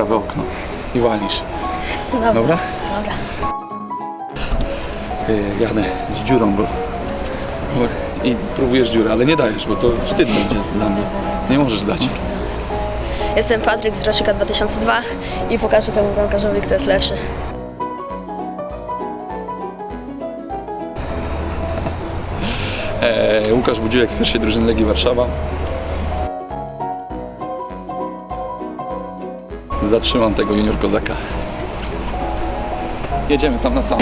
prawe okno i walisz. Dobra. Dobra? Dobra. Y, Jadę z dziurą, bo... bo- I próbujesz dziurę, ale nie dajesz, bo to wstyd będzie dla mnie. Nie możesz dać. Jestem Patryk z rocznika 2002 i pokażę temu bramkarzowi, kto jest lepszy. E, Łukasz Budziłek z pierwszej drużyny Legii Warszawa. Zatrzymam tego junior kozaka. Jedziemy sam na sam.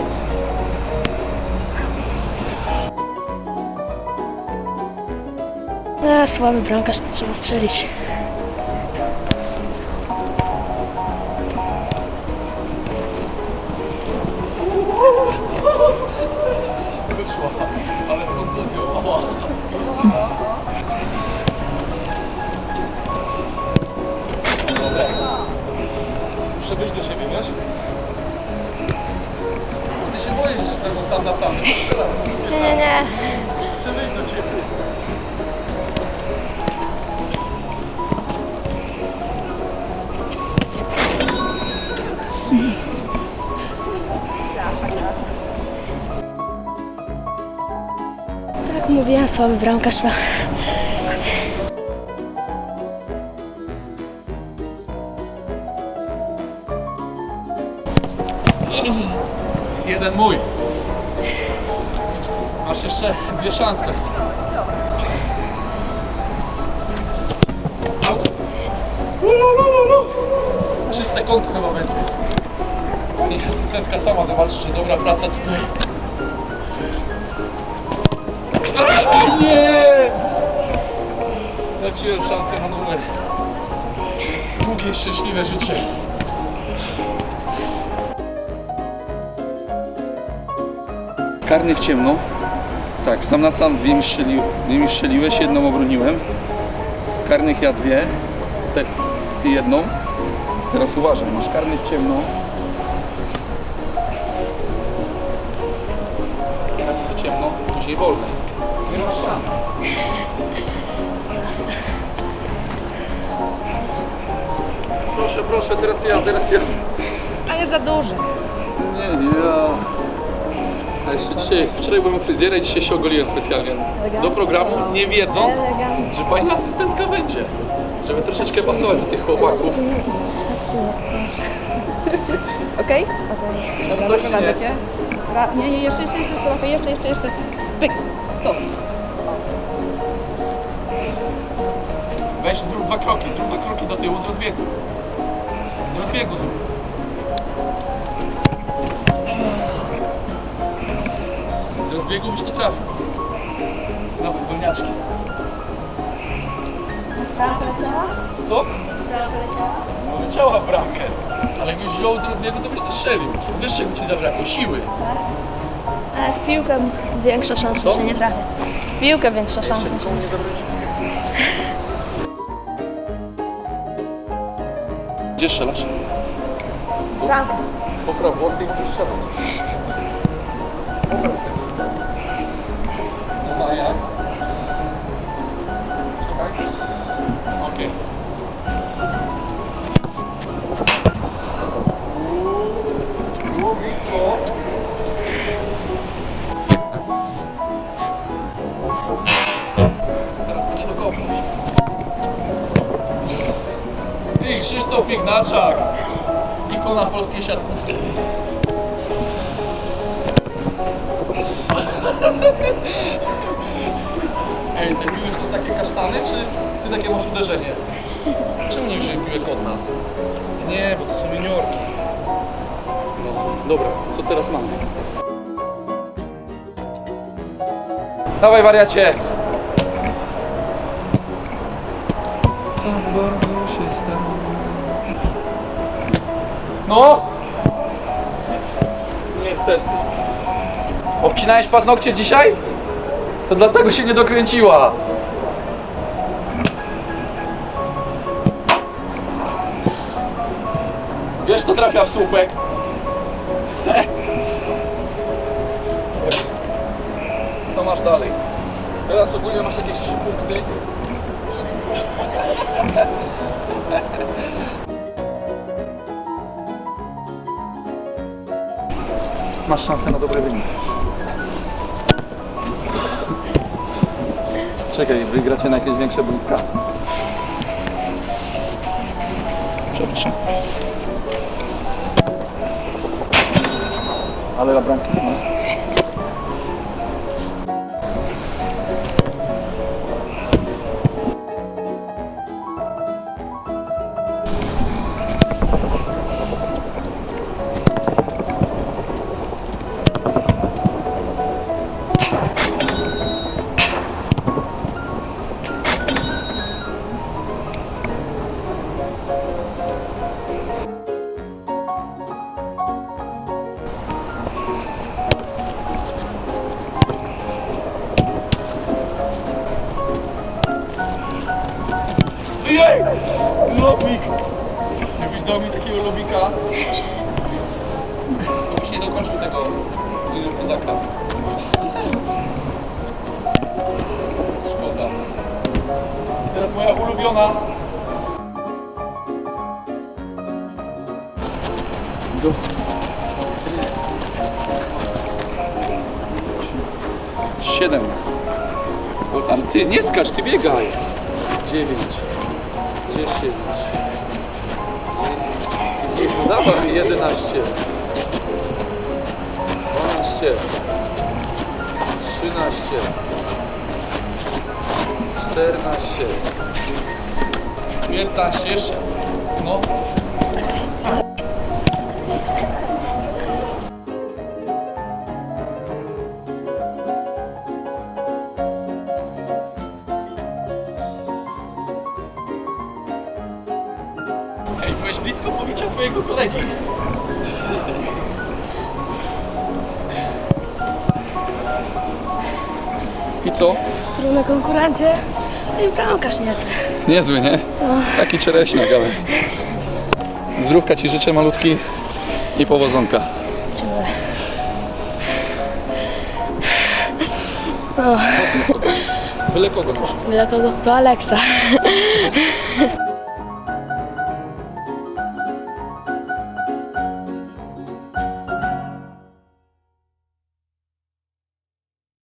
E, słaby bramkarz, to trzeba strzelić. Ale jestem sam na sam. Nie, nie, nie. Wyjść do ciebie. Tak mówiłem, słaby bramkarz to. Jeden mój. Masz jeszcze dwie szanse. Czyste konto chyba będzie. I asystentka sama zobaczy, że dobra praca tutaj. Nie! Straciłem szansę na numer. Długie, szczęśliwe życie. Karny w ciemno. Tak, sam na sam dwie mi, strzeli, dwie mi strzeliłeś, jedną obroniłem. Z karnych ja dwie, te, ty jedną. Teraz uważaj, masz karny w ciemno. Karny w ciemno, później wolny. Nie masz szans. Proszę, proszę, teraz ja, teraz ja. A nie za duży. Jeszcze dzisiaj, wczoraj byłem u fryzjera i dzisiaj się ogoliłem specjalnie do programu, nie wiedząc, że pani asystentka będzie. Żeby troszeczkę pasować do tych chłopaków. Okej? Dobra, Coś nie. Ra- Nie, nie, jeszcze, jeszcze, jeszcze trochę, jeszcze, jeszcze, jeszcze. Pyk. Tu. Weź, zrób dwa kroki, zrób dwa kroki do tyłu z rozbiegu. Z rozbiegu zrób. Rozbiegu byś to trafił. Dawaj, wolniaczki. Co? No leciała w bramkę. Ale jakbyś wziął z rozbiegu, to byś to strzelił. Wiesz czego ci zabrakło? Siły. Ale w piłkę większa szansa, Co? że nie trafię. W piłkę większa szansa, że nie. Gdzie strzelasz? Bramkę. Popraw włosy i musisz strzelać. Popraw to jak? Czekaj. Okej. Dokopnąć. I Krzysztof Ignaczak. Ikona polskiej siatkówki. Kasztany, czy ty takie masz uderzenie? Czemu nie wziąłem piłek od nas? Nie, bo to są juniorki. No, dobra, co teraz mamy? Dawaj wariacie! Tak bardzo się stało. No! Niestety. Obcinałeś paznokcie dzisiaj? To dlatego się nie dokręciła. Wiesz, co trafia w słupek? Co masz dalej? Teraz ogólnie masz jakieś 3 punkty. Masz szansę na dobry wynik. Czekaj, wygracie na jakieś większe boiska. Ale na bramki nie ma. Jej! Lobik! Jakbyś dał mi takiego lobika, to byś nie dokończył tego Kozaka. Szkoda. I teraz moja ulubiona. Do. Siedem. O, tam ty nie skacz, ty biegaj. 9, 10, no dawaj 11, 12, 13, 14, 15, jeszcze, no. Blisko pobicia twojego kolegi. I co? Równe konkurencje. No i bramkarz niezły. Niezły, nie? Taki czereśniak, ale... Zdrówka ci życzę malutki i powodzonka. Dziękuję. Byle kogo na przykład. Dla kogo? To Aleksa.